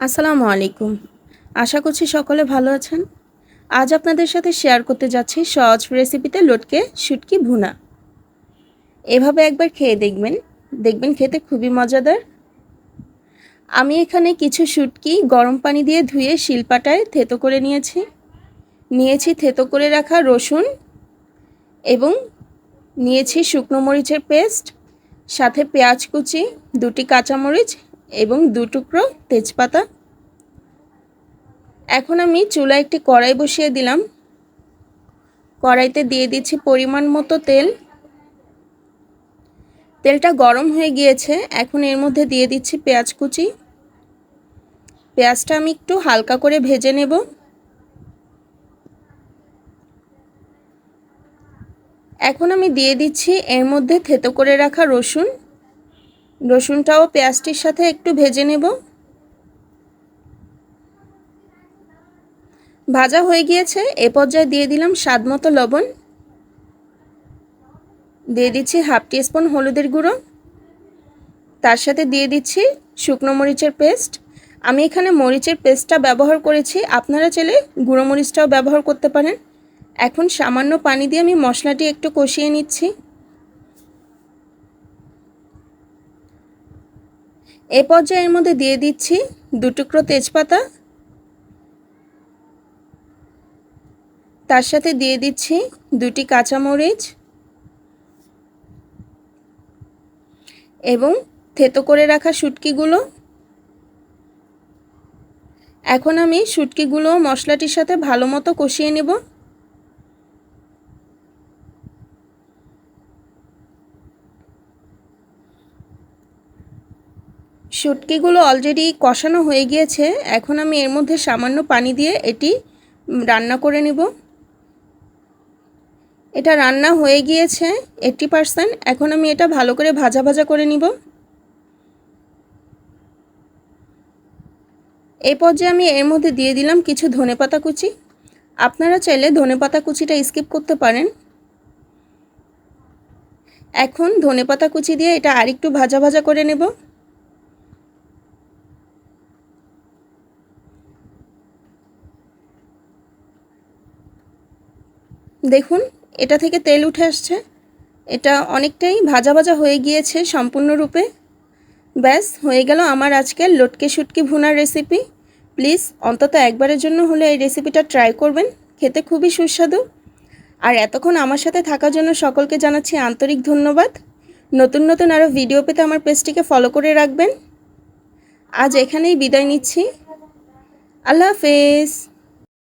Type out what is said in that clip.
আসসালামু আলাইকুম। আশা করছি সকলে ভালো আছেন। আজ আপনাদের সাথে শেয়ার করতে যাচ্ছি সহজ রেসিপিতে লটকে শুটকি ভুনা। এভাবে একবার খেয়ে দেখবেন। দেখবেন খেতে খুবই মজাদার। আমি এখানে কিছু শুটকি গরম পানি দিয়ে ধুয়ে শিলপাটায় থেতো করে নিয়েছি। নিয়েছি থেতো করে রাখা রসুন এবং নিয়েছি শুকনো মরিচের পেস্ট, সাথে পেঁয়াজ কুচি, দুটি কাঁচামরিচ এবং দু টুকরো তেজপাতা। এখন আমি চুলা একটি কড়াই বসিয়ে দিলাম। কড়াইতে দিয়ে দিচ্ছি পরিমাণ মতো তেল। তেলটা গরম হয়ে গিয়েছে। এখন এর মধ্যে দিয়ে দিচ্ছি পেঁয়াজ কুচি। পেঁয়াজটা আমি একটু হালকা করে ভেজে নেব। এখন আমি দিয়ে দিচ্ছি এর মধ্যে থেতো করে রাখা রসুন। রসুনটাও পেঁয়াজটির সাথে একটু ভেজে নেব। ভাজা হয়ে গিয়েছে, এ পর্যায়ে দিয়ে দিলাম স্বাদ মতো লবণ। দিয়ে দিচ্ছি হাফ স্পুন হলুদের গুঁড়ো। তার সাথে দিয়ে দিচ্ছি শুকনো মরিচের পেস্ট। আমি এখানে মরিচের পেস্টটা ব্যবহার করেছি, আপনারা চাইলে গুঁড়ো মরিচটাও ব্যবহার করতে পারেন। এখন সামান্য পানি দিয়ে আমি মশলাটি একটু কষিয়ে নিচ্ছি। এ পর্যায়ের মধ্যে দিয়ে দিচ্ছি দু টুকরো তেজপাতা। তার সাথে দিয়ে দিচ্ছি দুটি কাঁচামরিচ এবং থেতো করে রাখা শুটকিগুলো। এখন আমি শুটকিগুলো মশলাটির সাথে ভালো মতো কষিয়ে নেব। শুটকিগুলো অলরেডি কষানো হয়ে গিয়েছে। এখন আমি এর মধ্যে সামান্য পানি দিয়ে এটি রান্না করে নেব। এটা রান্না হয়ে গিয়েছে এইট্টি পারসেন্ট এখন আমি এটা ভালো করে ভাজা ভাজা করে নিব। এই পর্যায়ে আমি এর মধ্যে দিয়ে দিলাম কিছু ধনেপাতা কুচি। আপনারা চাইলে ধনেপাতা কুচিটা স্কিপ করতে পারেন। এখন ধনেপাতা কুচি দিয়ে এটা আরেকটু ভাজা ভাজা করে নেব। দেখুন, এটা থেকে তেল উঠে আসছে। এটা অনেকটাই ভাজা ভাজা হয়ে গিয়েছে সম্পূর্ণরূপে। ব্যাস, হয়ে গেল আমার আজকের লটকে শুটকি ভুনার রেসিপি প্লিজ, অন্তত একবারের জন্য হলে এই রেসিপিটা ট্রাই করবেন। খেতে খুবই সুস্বাদু। আর এতক্ষণ আমার সাথে থাকার জন্য সকলকে জানাচ্ছি আন্তরিক ধন্যবাদ। নতুন নতুন আরও ভিডিও পেতে আমার পেজটিকে ফলো করে রাখবেন। আজ এখানেই বিদায় নিচ্ছি। আল্লাহ হাফেজ।